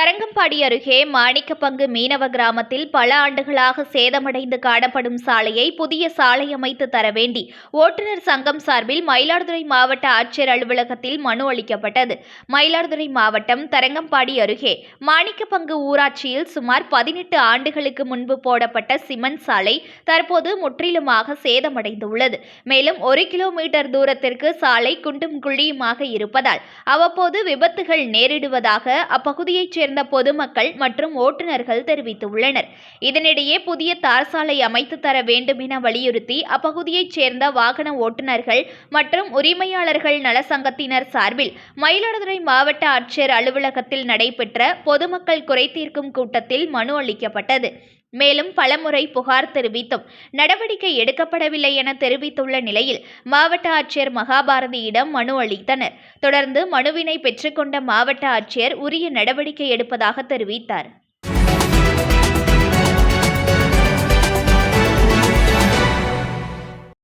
தரங்கம்பாடி அருகே மாணிக்கப்பங்கு மீனவ கிராமத்தில் பல ஆண்டுகளாக சேதமடைந்து காணப்படும் சாலையை புதிய சாலை அமைத்து தர வேண்டி ஓட்டுநர் சங்கம் சார்பில் மயிலாடுதுறை மாவட்ட ஆட்சியர் அலுவலகத்தில் மனு அளிக்கப்பட்டது. மயிலாடுதுறை மாவட்டம் தரங்கம்பாடி அருகே மாணிக்கப்பங்கு ஊராட்சியில் சுமார் பதினெட்டு ஆண்டுகளுக்கு முன்பு போடப்பட்ட சிமெண்ட் சாலை தற்போது முற்றிலுமாக சேதமடைந்துள்ளது. மேலும் ஒரு கிலோமீட்டர் தூரத்திற்கு சாலை குண்டும் குழியுமாக இருப்பதால் அவ்வப்போது விபத்துகள் நேரிடுவதாக அப்பகுதியைச் சேர்ந்த பொதுமக்கள் மற்றும் ஓட்டுநர்கள் தெரிவித்துள்ளனர். இதனிடையே புதிய தார் சாலை அமைத்து தர வேண்டும் என வலியுறுத்தி அப்பகுதியைச் சேர்ந்த வாகன ஓட்டுநர்கள் மற்றும் உரிமையாளர்கள் நலசங்கத்தினர் சார்பில் மயிலாடுதுறை மாவட்ட ஆட்சியர் அலுவலகத்தில் நடைபெற்ற பொதுமக்கள் குறைதீர்க்கும் கூட்டத்தில் மனு அளிக்கப்பட்டது. மேலும் பலமுறை புகார் தெரிவித்தும் நடவடிக்கை எடுக்கப்படவில்லை என தெரிவித்துள்ள நிலையில் மாவட்ட ஆட்சியர் மகாபாரதியிடம் மனு அளித்தனர். தொடர்ந்து மனுவினை பெற்றுக்கொண்ட மாவட்ட ஆட்சியர் உரிய நடவடிக்கை எடுப்பதாக தெரிவித்தார்.